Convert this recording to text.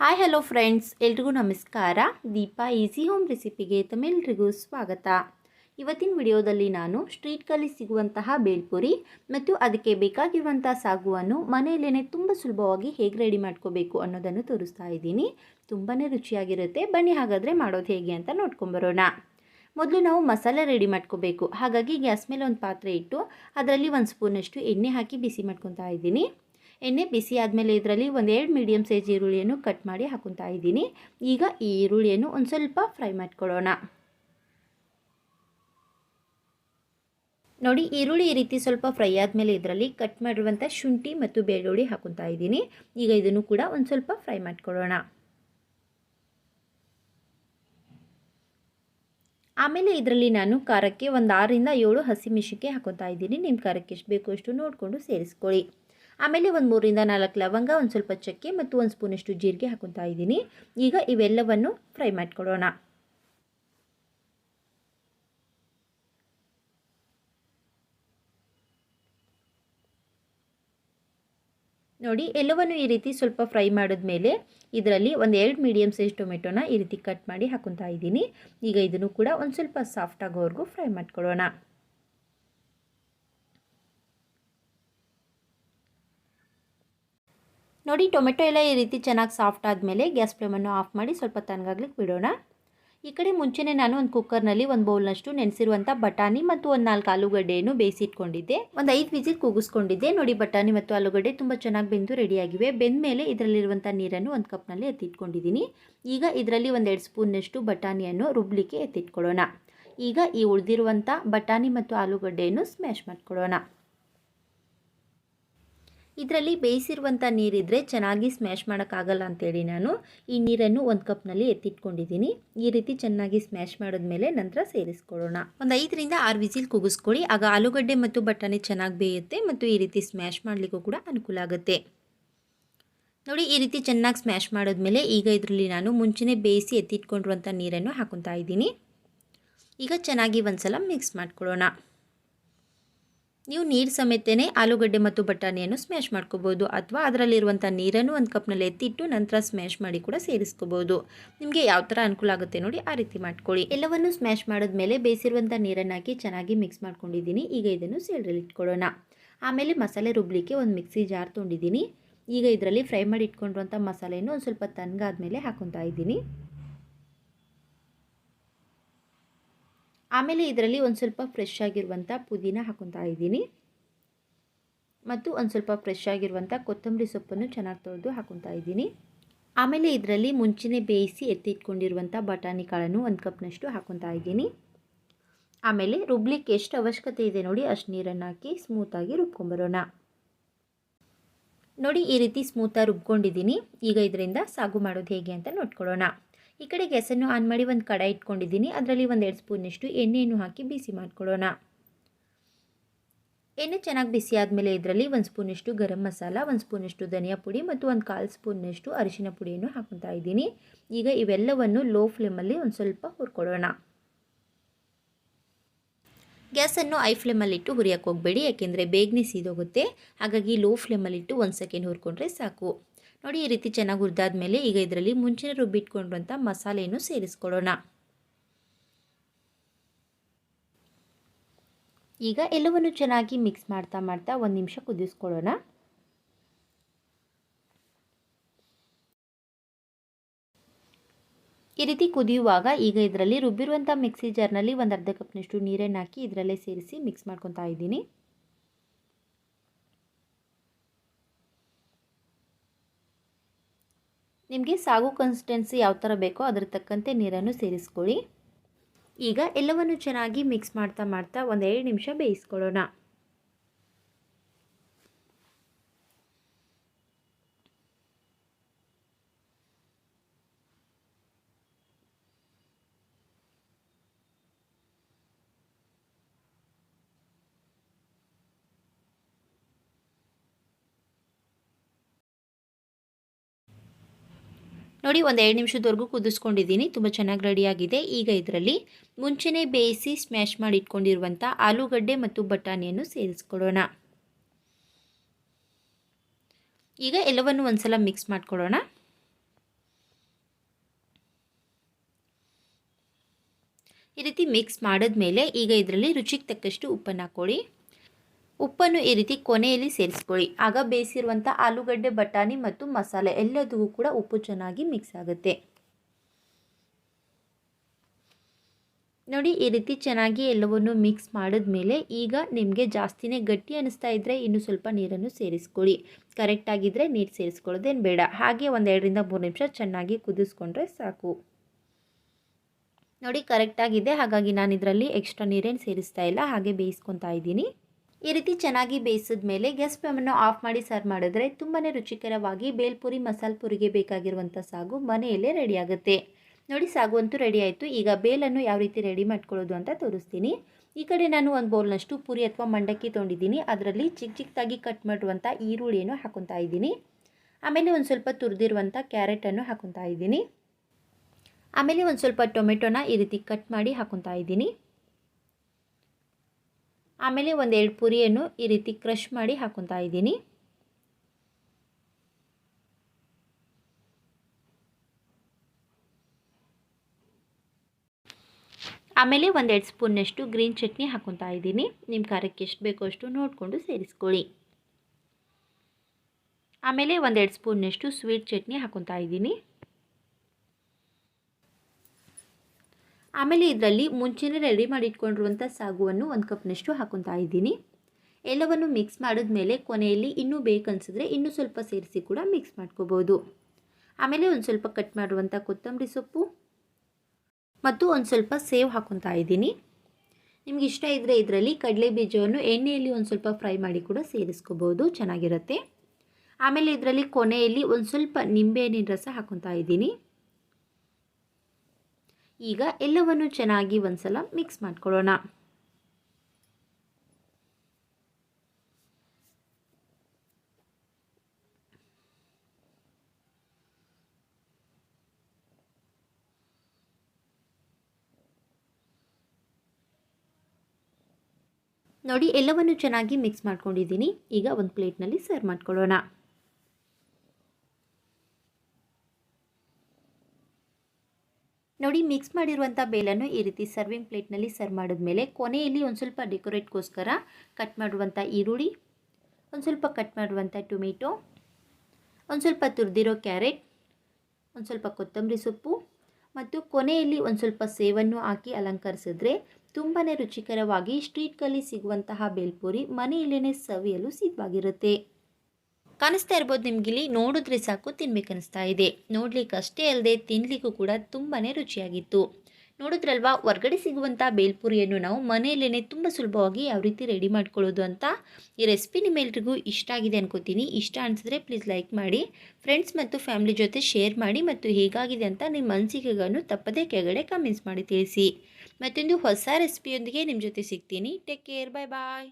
Hi hello friends ಎಲ್ರಿಗೂ ನಮಸ್ಕಾರ. Deepa easy home ರೆಸಿಪಿಗೆ ತಮ್ಮೆಲ್ರಿಗೂ ಸ್ವಾಗತ. ಇವತ್ತಿನ ವಿಡಿಯೋದಲ್ಲಿ ನಾನು ಸ್ಟ್ರೀಟ್ಗಳಲ್ಲಿ ಸಿಗುವಂತಹ ಬೇಲ್ಪುರಿ ಮತ್ತು ಅದಕ್ಕೆ ಬೇಕಾಗಿರುವಂಥ ಸಾಗುವನ್ನು ಮನೆಯಲ್ಲೇ ತುಂಬ ಸುಲಭವಾಗಿ ಹೇಗೆ ರೆಡಿ ಮಾಡ್ಕೋಬೇಕು ಅನ್ನೋದನ್ನು ತೋರಿಸ್ತಾ ಇದ್ದೀನಿ. ತುಂಬಾ ರುಚಿಯಾಗಿರುತ್ತೆ. ಬನ್ನಿ ಹಾಗಾದರೆ ಮಾಡೋದು ಹೇಗೆ ಅಂತ ನೋಡ್ಕೊಂಬರೋಣ ಮೊದಲು ನಾವು ಮಸಾಲೆ ರೆಡಿ ಮಾಡ್ಕೋಬೇಕು. ಹಾಗಾಗಿ ಗ್ಯಾಸ್ ಮೇಲೆ ಒಂದು ಪಾತ್ರೆ ಇಟ್ಟು ಅದರಲ್ಲಿ ಒಂದು ಸ್ಪೂನಷ್ಟು ಎಣ್ಣೆ ಹಾಕಿ ಬಿಸಿ ಮಾಡ್ಕೊತಾ ಇದ್ದೀನಿ. ಎಣ್ಣೆ ಬಿಸಿ ಆದಮೇಲೆ ಇದರಲ್ಲಿ ಒಂದು ಎರಡು ಮೀಡಿಯಮ್ ಸೈಜ್ ಈರುಳ್ಳಿಯನ್ನು ಕಟ್ ಮಾಡಿ ಹಾಕೊತಾ ಇದ್ದೀನಿ. ಈಗ ಈ ಈರುಳ್ಳಿಯನ್ನು ಒಂದು ಸ್ವಲ್ಪ ಫ್ರೈ ಮಾಡಿಕೊಳ್ಳೋಣ. ನೋಡಿ, ಈರುಳ್ಳಿ ಈ ರೀತಿ ಸ್ವಲ್ಪ ಫ್ರೈ ಆದಮೇಲೆ ಇದರಲ್ಲಿ ಕಟ್ ಮಾಡಿರುವಂಥ ಶುಂಠಿ ಮತ್ತು ಬೆಳ್ಳುಳ್ಳಿ ಹಾಕೊತಾ ಇದ್ದೀನಿ. ಈಗ ಇದನ್ನು ಕೂಡ ಒಂದು ಸ್ವಲ್ಪ ಫ್ರೈ ಮಾಡ್ಕೊಳ್ಳೋಣ. ಆಮೇಲೆ ಇದರಲ್ಲಿ ನಾನು ಖಾರಕ್ಕೆ ಒಂದು ಆರರಿಂದ ಏಳು ಹಸಿಮೆಣಸಿಗೆ ಹಾಕೊತಾ ಇದ್ದೀನಿ. ನಿಮ್ಮ ಖಾರಕ್ಕೆ ಎಷ್ಟು ಬೇಕು ಅಷ್ಟು ನೋಡಿಕೊಂಡು ಸೇರಿಸ್ಕೊಳ್ಳಿ. ಆಮೇಲೆ ಒಂದು ಮೂರಿಂದ ನಾಲ್ಕು ಲವಂಗ, ಒಂದು ಸ್ವಲ್ಪ ಚಕ್ಕೆ ಮತ್ತು ಒಂದು ಸ್ಪೂನಷ್ಟು ಜೀರಿಗೆ ಹಾಕೊತಾ ಇದ್ದೀನಿ. ಈಗ ಇವೆಲ್ಲವನ್ನು ಫ್ರೈ ಮಾಡಿಕೊಡೋಣ ನೋಡಿ, ಎಲ್ಲವನ್ನು ಈ ರೀತಿ ಸ್ವಲ್ಪ ಫ್ರೈ ಮಾಡಿದ್ಮೇಲೆ ಇದರಲ್ಲಿ ಒಂದು ಎರಡು ಮೀಡಿಯಮ್ ಸೈಜ್ ಟೊಮೆಟೊನ ಈ ರೀತಿ ಕಟ್ ಮಾಡಿ ಹಾಕೊತಾ ಇದ್ದೀನಿ. ಈಗ ಇದನ್ನು ಕೂಡ ಒಂದು ಸ್ವಲ್ಪ ಸಾಫ್ಟ್ ಆಗೋವರೆಗೂ ಫ್ರೈ ಮಾಡ್ಕೊಳ್ಳೋಣ. ನೋಡಿ, ಟೊಮೆಟೊ ಎಲ್ಲ ಈ ರೀತಿ ಚೆನ್ನಾಗಿ ಸಾಫ್ಟ್ ಆದಮೇಲೆ ಗ್ಯಾಸ್ ಫ್ಲೇಮನ್ನು ಆಫ್ ಮಾಡಿ ಸ್ವಲ್ಪ ತನಗಾಗ್ಲಿಕ್ಕೆ ಬಿಡೋಣ. ಈ ಕಡೆ ಮುಂಚೆನೇ ನಾನು ಒಂದು ಕುಕ್ಕರ್ನಲ್ಲಿ ಒಂದು ಬೌಲ್ನಷ್ಟು ನೆನೆಸಿರುವಂಥ ಬಟಾಣಿ ಮತ್ತು ಒಂದು ನಾಲ್ಕು ಆಲೂಗಡ್ಡೆಯನ್ನು ಬೇಯಿಸಿಟ್ಕೊಂಡಿದ್ದೆ. ಒಂದು ಐದು ವಿಸಿಲ್ ಕೂಗಿಸ್ಕೊಂಡಿದ್ದೆ ನೋಡಿ, ಬಟಾಣಿ ಮತ್ತು ಆಲೂಗಡ್ಡೆ ತುಂಬ ಚೆನ್ನಾಗಿ ಬೆಂದು ರೆಡಿಯಾಗಿವೆ. ಬೆಂದ ಮೇಲೆ ಇದರಲ್ಲಿರುವಂಥ ನೀರನ್ನು ಒಂದು ಕಪ್ನಲ್ಲಿ ಎತ್ತಿಟ್ಕೊಂಡಿದ್ದೀನಿ. ಈಗ ಇದರಲ್ಲಿ ಒಂದೆರಡು ಸ್ಪೂನ್ನಷ್ಟು ಬಟಾಣಿಯನ್ನು ರುಬ್ಲಿಕ್ಕೆ ಎತ್ತಿಟ್ಕೊಳ್ಳೋಣ. ಈಗ ಈ ಉಳಿದಿರುವಂಥ ಬಟಾಣಿ ಮತ್ತು ಆಲೂಗಡ್ಡೆಯನ್ನು ಸ್ಮ್ಯಾಶ್ ಮಾಡ್ಕೊಳ್ಳೋಣ. ಇದರಲ್ಲಿ ಬೇಯಿಸಿರುವಂಥ ನೀರಿದ್ದರೆ ಚೆನ್ನಾಗಿ ಸ್ಮ್ಯಾಶ್ ಮಾಡೋಕ್ಕಾಗಲ್ಲ ಅಂತೇಳಿ ನಾನು ಈ ನೀರನ್ನು ಒಂದು ಕಪ್ನಲ್ಲಿ ಎತ್ತಿಟ್ಕೊಂಡಿದ್ದೀನಿ. ಈ ರೀತಿ ಚೆನ್ನಾಗಿ ಸ್ಮ್ಯಾಶ್ ಮಾಡಿದ್ಮೇಲೆ ನಂತರ ಸೇರಿಸ್ಕೊಳ್ಳೋಣ. ಒಂದು ಐದರಿಂದ ಆರು ವಿಸಿಲ್ ಕೂಗಿಸ್ಕೊಳ್ಳಿ ಆಗ ಆಲೂಗಡ್ಡೆ ಮತ್ತು ಬಟಾಣಿ ಚೆನ್ನಾಗಿ ಬೇಯುತ್ತೆ ಮತ್ತು ಈ ರೀತಿ ಸ್ಮ್ಯಾಶ್ ಮಾಡಲಿಕ್ಕೂ ಕೂಡ ಅನುಕೂಲ ಆಗುತ್ತೆ. ನೋಡಿ, ಈ ರೀತಿ ಚೆನ್ನಾಗಿ ಸ್ಮ್ಯಾಶ್ ಮಾಡಿದ್ಮೇಲೆ ಈಗ ಇದರಲ್ಲಿ ನಾನು ಮುಂಚೆನೇ ಬೇಯಿಸಿ ಎತ್ತಿಟ್ಕೊಂಡಿರುವಂಥ ನೀರನ್ನು ಹಾಕೊತಾ ಇದ್ದೀನಿ. ಈಗ ಚೆನ್ನಾಗಿ ಒಂದ್ಸಲ ಮಿಕ್ಸ್ ಮಾಡ್ಕೊಳ್ಳೋಣ. ನೀವು ನೀರು ಸಮೇತನೇ ಆಲೂಗಡ್ಡೆ ಮತ್ತು ಬಟಾಣಿಯನ್ನು ಸ್ಮ್ಯಾಶ್ ಮಾಡ್ಕೋಬೋದು ಅಥವಾ ಅದರಲ್ಲಿರುವಂಥ ನೀರನ್ನು ಒಂದು ಕಪ್ನಲ್ಲಿ ಎತ್ತಿಟ್ಟು ನಂತರ ಸ್ಮ್ಯಾಶ್ ಮಾಡಿ ಕೂಡ ಸೇರಿಸ್ಕೋಬೋದು. ನಿಮಗೆ ಯಾವ ಥರ ಅನುಕೂಲ ಆಗುತ್ತೆ ನೋಡಿ ಆ ರೀತಿ ಮಾಡ್ಕೊಳ್ಳಿ. ಎಲ್ಲವನ್ನು ಸ್ಮ್ಯಾಶ್ ಮಾಡಿದ್ಮೇಲೆ ಬೇಯಿಸಿರುವಂಥ ನೀರನ್ನು ಹಾಕಿ ಚೆನ್ನಾಗಿ ಮಿಕ್ಸ್ ಮಾಡ್ಕೊಂಡಿದ್ದೀನಿ. ಈಗ ಇದನ್ನು ಸೇಡ್ರಲ್ಲಿ ಇಟ್ಕೊಳ್ಳೋಣ. ಆಮೇಲೆ ಮಸಾಲೆ ರುಬ್ಲಿಕ್ಕೆ ಒಂದು ಮಿಕ್ಸಿ ಜಾರ್ ತೊಗೊಂಡಿದ್ದೀನಿ. ಈಗ ಇದರಲ್ಲಿ ಫ್ರೈ ಮಾಡಿ ಇಟ್ಕೊಂಡಿರುವಂಥ ಮಸಾಲೆಯನ್ನು ಒಂದು ಸ್ವಲ್ಪ ತಣ್ಣಗಾದ್ಮೇಲೆ ಹಾಕೊತಾ ಇದ್ದೀನಿ. ಆಮೇಲೆ ಇದರಲ್ಲಿ ಒಂದು ಸ್ವಲ್ಪ ಫ್ರೆಶ್ ಆಗಿರುವಂಥ ಪುದೀನ ಹಾಕೊತಾ ಇದ್ದೀನಿ. ಮತ್ತು ಒಂದು ಸ್ವಲ್ಪ ಫ್ರೆಶ್ ಆಗಿರುವಂಥ ಕೊತ್ತಂಬರಿ ಸೊಪ್ಪನ್ನು ಚೆನ್ನಾಗಿ ತೊಳೆದು ಹಾಕೊತಾ ಇದ್ದೀನಿ. ಆಮೇಲೆ ಇದರಲ್ಲಿ ಮುಂಚೆನೇ ಬೇಯಿಸಿ ಎತ್ತಿಟ್ಕೊಂಡಿರುವಂಥ ಬಟಾಣಿ ಕಾಳನ್ನು ಒಂದು ಕಪ್ನಷ್ಟು ಹಾಕೊತಾ ಇದ್ದೀನಿ. ಆಮೇಲೆ ರುಬ್ಲಿಕ್ಕೆ ಎಷ್ಟು ಅವಶ್ಯಕತೆ ಇದೆ ನೋಡಿ ಅಷ್ಟು ನೀರನ್ನು ಹಾಕಿ ಸ್ಮೂತಾಗಿ ರುಬ್ಕೊಂಬರೋಣ. ನೋಡಿ ಈ ರೀತಿ ಸ್ಮೂತಾಗಿ ರುಬ್ಕೊಂಡಿದ್ದೀನಿ. ಈಗ ಇದರಿಂದ ಸಾಗು ಮಾಡೋದು ಹೇಗೆ ಅಂತ ನೋಡ್ಕೊಳ್ಳೋಣ. ಈ ಕಡೆ ಗ್ಯಾಸನ್ನು ಆನ್ ಮಾಡಿ ಒಂದು ಕಡಾಯಿ ಇಟ್ಕೊಂಡಿದ್ದೀನಿ. ಅದರಲ್ಲಿ ಒಂದು ಎರಡು ಸ್ಪೂನಷ್ಟು ಎಣ್ಣೆಯನ್ನು ಹಾಕಿ ಬಿಸಿ ಮಾಡ್ಕೊಳ್ಳೋಣ. ಎಣ್ಣೆ ಚೆನ್ನಾಗಿ ಬಿಸಿ ಆದಮೇಲೆ ಇದರಲ್ಲಿ ಒಂದು ಸ್ಪೂನಷ್ಟು ಗರಂ ಮಸಾಲ, ಒಂದು ಸ್ಪೂನಷ್ಟು ಧನಿಯಾ ಪುಡಿ ಮತ್ತು ಒಂದು ಕಾಲು ಸ್ಪೂನಷ್ಟು ಅರಿಶಿನ ಪುಡಿಯನ್ನು ಹಾಕೊತಾ ಇದ್ದೀನಿ. ಈಗ ಇವೆಲ್ಲವನ್ನು ಲೋ ಫ್ಲೇಮಲ್ಲಿ ಒಂದು ಸ್ವಲ್ಪ ಹುರ್ಕೊಳ್ಳೋಣ. ಗ್ಯಾಸನ್ನು ಐ ಫ್ಲೇಮಲ್ಲಿಟ್ಟು ಹುರಿಯೋಕ್ಕೆ ಹೋಗಬೇಡಿ, ಯಾಕೆಂದರೆ ಬೇಗನೆ ಸೀದೋಗುತ್ತೆ. ಹಾಗಾಗಿ ಲೋ ಫ್ಲೇಮಲ್ಲಿಟ್ಟು ಒಂದು ಸೆಕೆಂಡ್ ಹುರ್ಕೊಂಡ್ರೆ ಸಾಕು. ನೋಡಿ ಈ ರೀತಿ ಚೆನ್ನಾಗಿ ಹುರಿದಾದ್ಮೇಲೆ ಈಗ ಇದರಲ್ಲಿ ಮುಂಚಿನ ರುಬ್ಬಿಟ್ಕೊಂಡಿರುವಂಥ ಮಸಾಲೆಯನ್ನು ಸೇರಿಸ್ಕೊಳ್ಳೋಣ. ಈಗ ಎಲ್ಲವನ್ನು ಚೆನ್ನಾಗಿ ಮಿಕ್ಸ್ ಮಾಡ್ತಾ ಮಾಡ್ತಾ ಒಂದು ನಿಮಿಷ ಕುದಿಸ್ಕೊಳ್ಳೋಣ. ಈ ರೀತಿ ಕುದಿಯುವಾಗ ಈಗ ಇದರಲ್ಲಿ ರುಬ್ಬಿರುವಂಥ ಮಿಕ್ಸಿ ಜಾರ್ನಲ್ಲಿ ಒಂದು ಅರ್ಧ ಕಪ್ನಷ್ಟು ನೀರನ್ನು ಹಾಕಿ ಇದರಲ್ಲೇ ಸೇರಿಸಿ ಮಿಕ್ಸ್ ಮಾಡ್ಕೊತಾ ಇದ್ದೀನಿ. ನಿಮಗೆ ಸಾಗು ಕನ್ಸಿಸ್ಟೆನ್ಸಿ ಯಾವ ಥರ ಬೇಕೋ ಅದರ ತಕ್ಕಂತೆ ನೀರನ್ನು ಸೇರಿಸ್ಕೊಳ್ಳಿ. ಈಗ ಎಲ್ಲವನ್ನು ಚೆನ್ನಾಗಿ ಮಿಕ್ಸ್ ಮಾಡ್ತಾ ಮಾಡ್ತಾ ಒಂದೆರಡು ನಿಮಿಷ ಬೇಯಿಸ್ಕೊಳ್ಳೋಣ. ನೋಡಿ, ಒಂದು ಎರಡು ನಿಮಿಷದವರೆಗೂ ಕುದಿಸ್ಕೊಂಡಿದ್ದೀನಿ. ತುಂಬ ಚೆನ್ನಾಗಿ ರೆಡಿಯಾಗಿದೆ. ಈಗ ಇದರಲ್ಲಿ ಮುಂಚೆನೇ ಬೇಯಿಸಿ ಸ್ಮ್ಯಾಶ್ ಮಾಡಿ ಇಟ್ಕೊಂಡಿರುವಂಥ ಆಲೂಗಡ್ಡೆ ಮತ್ತು ಬಟಾಣಿಯನ್ನು ಸೇರಿಸ್ಕೊಡೋಣ ಈಗ ಎಲ್ಲವನ್ನು ಒಂದ್ಸಲ ಮಿಕ್ಸ್ ಮಾಡಿಕೊಡೋಣ ಈ ರೀತಿ ಮಿಕ್ಸ್ ಮಾಡಿದ್ಮೇಲೆ ಈಗ ಇದರಲ್ಲಿ ರುಚಿಗೆ ತಕ್ಕಷ್ಟು ಉಪ್ಪನ್ನು ಹಾಕ್ಕೊಳ್ಳಿ. ಉಪ್ಪನ್ನು ಈ ರೀತಿ ಕೊನೆಯಲ್ಲಿ ಸೇರಿಸ್ಕೊಳ್ಳಿ. ಆಗ ಬೇಯಿಸಿರುವಂಥ ಆಲೂಗಡ್ಡೆ, ಬಟಾಣಿ ಮತ್ತು ಮಸಾಲೆ ಎಲ್ಲದಕ್ಕೂ ಕೂಡ ಉಪ್ಪು ಚೆನ್ನಾಗಿ ಮಿಕ್ಸ್ ಆಗುತ್ತೆ. ನೋಡಿ, ಈ ರೀತಿ ಚೆನ್ನಾಗಿ ಎಲ್ಲವನ್ನು ಮಿಕ್ಸ್ ಮಾಡಿದ್ಮೇಲೆ ಈಗ ನಿಮಗೆ ಜಾಸ್ತಿನೇ ಗಟ್ಟಿ ಅನಿಸ್ತಾ ಇದ್ದರೆ ಇನ್ನು ಸ್ವಲ್ಪ ನೀರನ್ನು ಸೇರಿಸ್ಕೊಳ್ಳಿ. ಕರೆಕ್ಟಾಗಿದ್ದರೆ ನೀರು ಸೇರಿಸ್ಕೊಳ್ಳೋದೇನು ಬೇಡ. ಹಾಗೆ ಒಂದೆರಡರಿಂದ ಮೂರು ನಿಮಿಷ ಚೆನ್ನಾಗಿ ಕುದಿಸ್ಕೊಂಡ್ರೆ ಸಾಕು. ನೋಡಿ ಕರೆಕ್ಟಾಗಿದೆ ಹಾಗಾಗಿ ನಾನು ಇದರಲ್ಲಿ ಎಕ್ಸ್ಟ್ರಾ ನೀರೇನು ಸೇರಿಸ್ತಾ ಇಲ್ಲ. ಹಾಗೆ ಬೇಯಿಸ್ಕೊತಾ ಇದ್ದೀನಿ. ಈ ರೀತಿ ಚೆನ್ನಾಗಿ ಬೇಯಿಸಿದ ಮೇಲೆ ಗ್ಯಾಸ್ ಫ್ಲೇಮನ್ನು ಆಫ್ ಮಾಡಿ ಸರ್ವ್ ಮಾಡಿದ್ರೆ ತುಂಬಾ ರುಚಿಕರವಾಗಿ ಬೇಲ್ಪುರಿ ಮಸಾಲೆ ಪುರಿಗೆ ಬೇಕಾಗಿರುವಂಥ ಸಾಗು ಮನೆಯಲ್ಲೇ ರೆಡಿಯಾಗುತ್ತೆ ನೋಡಿ, ಸಾಗು ಅಂತೂ ರೆಡಿ ಆಯಿತು. ಈಗ ಬೇಲನ್ನು ಯಾವ ರೀತಿ ರೆಡಿ ಮಾಡ್ಕೊಳ್ಳೋದು ಅಂತ ತೋರಿಸ್ತೀನಿ. ಈ ಕಡೆ ನಾನು ಒಂದು ಬೌಲ್ನಷ್ಟು ಪುರಿ ಅಥವಾ ಮಂಡಕ್ಕಿ ತೊಗೊಂಡಿದ್ದೀನಿ ಅದರಲ್ಲಿ ಚಿಕ್ಕ ಚಿಕ್ಕದಾಗಿ ಕಟ್ ಮಾಡಿರುವಂಥ ಈರುಳ್ಳಿಯನ್ನು ಹಾಕೊತಾ ಇದ್ದೀನಿ. ಆಮೇಲೆ ಒಂದು ಸ್ವಲ್ಪ ತುರಿದಿರುವಂಥ ಕ್ಯಾರೆಟನ್ನು ಹಾಕೊತಾ ಇದ್ದೀನಿ. ಆಮೇಲೆ ಒಂದು ಸ್ವಲ್ಪ ಟೊಮೆಟೊನ ಈ ರೀತಿ ಕಟ್ ಮಾಡಿ ಹಾಕೊತಾ ಇದ್ದೀನಿ. ಆಮೇಲೆ ಒಂದೆರಡು ಪುರಿಯನ್ನು ಈ ರೀತಿ ಕ್ರಷ್ ಮಾಡಿ ಹಾಕೊತಾ ಇದ್ದೀನಿ. ಆಮೇಲೆ ಒಂದೆರಡು ಸ್ಪೂನ್ನಷ್ಟು ಗ್ರೀನ್ ಚಟ್ನಿ ಹಾಕೊತಾ ಇದ್ದೀನಿ. ನಿಮ್ಮ ಖಾರಕ್ಕೆ ಎಷ್ಟು ಬೇಕೋ ಅಷ್ಟು ನೋಡಿಕೊಂಡು ಸೇರಿಸ್ಕೊಳ್ಳಿ. ಆಮೇಲೆ ಒಂದೆರಡು ಸ್ಪೂನ್ನಷ್ಟು ಸ್ವೀಟ್ ಚಟ್ನಿ ಹಾಕೊತಾ ಇದ್ದೀನಿ. ಆಮೇಲೆ ಇದರಲ್ಲಿ ಮುಂಚೆನೇ ರೆಡಿ ಮಾಡಿ ಇಟ್ಕೊಂಡಿರುವಂಥ ಸಾಗುವನ್ನು ಒಂದು ಕಪ್ನಷ್ಟು ಹಾಕೊತಾ ಇದ್ದೀನಿ. ಎಲ್ಲವನ್ನು ಮಿಕ್ಸ್ ಮಾಡಿದ್ಮೇಲೆ ಕೊನೆಯಲ್ಲಿ ಇನ್ನೂ ಬೇಕನ್ಸಿದ್ರೆ ಇನ್ನೂ ಸ್ವಲ್ಪ ಸೇರಿಸಿ ಕೂಡ ಮಿಕ್ಸ್ ಮಾಡ್ಕೋಬೋದು. ಆಮೇಲೆ ಒಂದು ಸ್ವಲ್ಪ ಕಟ್ ಮಾಡುವಂಥ ಕೊತ್ತಂಬರಿ ಸೊಪ್ಪು ಮತ್ತು ಒಂದು ಸ್ವಲ್ಪ ಸೇವ್ ಹಾಕೊತಾ ಇದ್ದೀನಿ. ನಿಮ್ಗೆ ಇಷ್ಟ ಇದ್ದರೆ ಇದರಲ್ಲಿ ಕಡಲೆ ಬೀಜವನ್ನು ಎಣ್ಣೆಯಲ್ಲಿ ಒಂದು ಸ್ವಲ್ಪ ಫ್ರೈ ಮಾಡಿ ಕೂಡ ಸೇರಿಸ್ಕೋಬೋದು, ಚೆನ್ನಾಗಿರುತ್ತೆ. ಆಮೇಲೆ ಇದರಲ್ಲಿ ಕೊನೆಯಲ್ಲಿ ಒಂದು ಸ್ವಲ್ಪ ನಿಂಬೆಹಣ್ಣಿನ ರಸ ಹಾಕೊತಾ ಇದ್ದೀನಿ. ಈಗ ಎಲ್ಲವನ್ನು ಚೆನ್ನಾಗಿ ಒಂದ್ಸಲ ಮಿಕ್ಸ್ ಮಾಡ್ಕೊಳ್ಳೋಣ. ನೋಡಿ, ಎಲ್ಲವನ್ನು ಚೆನ್ನಾಗಿ ಮಿಕ್ಸ್ ಮಾಡ್ಕೊಂಡಿದ್ದೀನಿ. ಈಗ ಒಂದು ಪ್ಲೇಟ್ನಲ್ಲಿ ಸರ್ವ್ ಮಾಡ್ಕೊಳ್ಳೋಣ. ನೋಡಿ ಮಿಕ್ಸ್ ಮಾಡಿರುವಂಥ ಬೇಲನ್ನು ಈ ರೀತಿ ಸರ್ವಿಂಗ್ ಪ್ಲೇಟ್ನಲ್ಲಿ ಸರ್ವ್ ಮಾಡಿದ್ಮೇಲೆ ಕೊನೆಯಲ್ಲಿ ಒಂದು ಸ್ವಲ್ಪ ಡೆಕೋರೇಟ್ಗೋಸ್ಕರ ಕಟ್ ಮಾಡುವಂಥ ಈರುಳ್ಳಿ, ಒಂದು ಸ್ವಲ್ಪ ಕಟ್ ಮಾಡುವಂಥ ಟೊಮೆಟೊ, ಒಂದು ಸ್ವಲ್ಪ ತುರಿದಿರೋ ಕ್ಯಾರೆಟ್, ಒಂದು ಸ್ವಲ್ಪ ಕೊತ್ತಂಬರಿ ಸೊಪ್ಪು ಮತ್ತು ಕೊನೆಯಲ್ಲಿ ಒಂದು ಸ್ವಲ್ಪ ಸೇವನ್ನು ಹಾಕಿ ಅಲಂಕರಿಸಿದ್ರೆ ತುಂಬಾ ರುಚಿಕರವಾಗಿ ಸ್ಟ್ರೀಟ್ಗಳಲ್ಲಿ ಸಿಗುವಂತಹ ಬೇಲ್ಪುರಿ ಮನೆಯಲ್ಲೇ ಸವಿಯಲು ಸಿದ್ಧವಾಗಿರುತ್ತೆ. ಕಾಣಿಸ್ತಾ ಇರ್ಬೋದು ನಿಮಗಿಲ್ಲಿ ನೋಡಿದ್ರೆ ಸಾಕು ತಿನ್ಬೇಕನ್ನಿಸ್ತಾ ಇದೆ. ನೋಡ್ಲಿಕ್ಕೆ ಅಷ್ಟೇ ಅಲ್ಲದೆ ತಿನ್ಲಿಕ್ಕೂ ಕೂಡ ತುಂಬಾ ರುಚಿಯಾಗಿತ್ತು. ನೋಡಿದ್ರಲ್ವಾ, ಹೊರ್ಗಡೆ ಸಿಗುವಂಥ ಬೇಲ್ಪುರಿಯನ್ನು ನಾವು ಮನೆಯಲ್ಲೇ ತುಂಬ ಸುಲಭವಾಗಿ ಯಾವ ರೀತಿ ರೆಡಿ ಮಾಡ್ಕೊಳ್ಳೋದು ಅಂತ ಈ ರೆಸಿಪಿ ನಿಮ್ಮೆಲ್ರಿಗೂ ಇಷ್ಟ ಆಗಿದೆ ಅನ್ಕೋತೀನಿ. ಇಷ್ಟ ಅನಿಸಿದ್ರೆ ಪ್ಲೀಸ್ ಲೈಕ್ ಮಾಡಿ, ಫ್ರೆಂಡ್ಸ್ ಮತ್ತು ಫ್ಯಾಮಿಲಿ ಜೊತೆ ಶೇರ್ ಮಾಡಿ ಮತ್ತು ಹೇಗಾಗಿದೆ ಅಂತ ನಿಮ್ಮ ಅನಿಸಿಕೆಗಳನ್ನು ತಪ್ಪದೇ ಕೆಳಗಡೆ ಕಮೆಂಟ್ಸ್ ಮಾಡಿ ತಿಳಿಸಿ. ಮತ್ತೊಂದು ಹೊಸ ರೆಸಿಪಿಯೊಂದಿಗೆ ನಿಮ್ಮ ಜೊತೆ ಸಿಗ್ತೀನಿ. Take care, bye bye.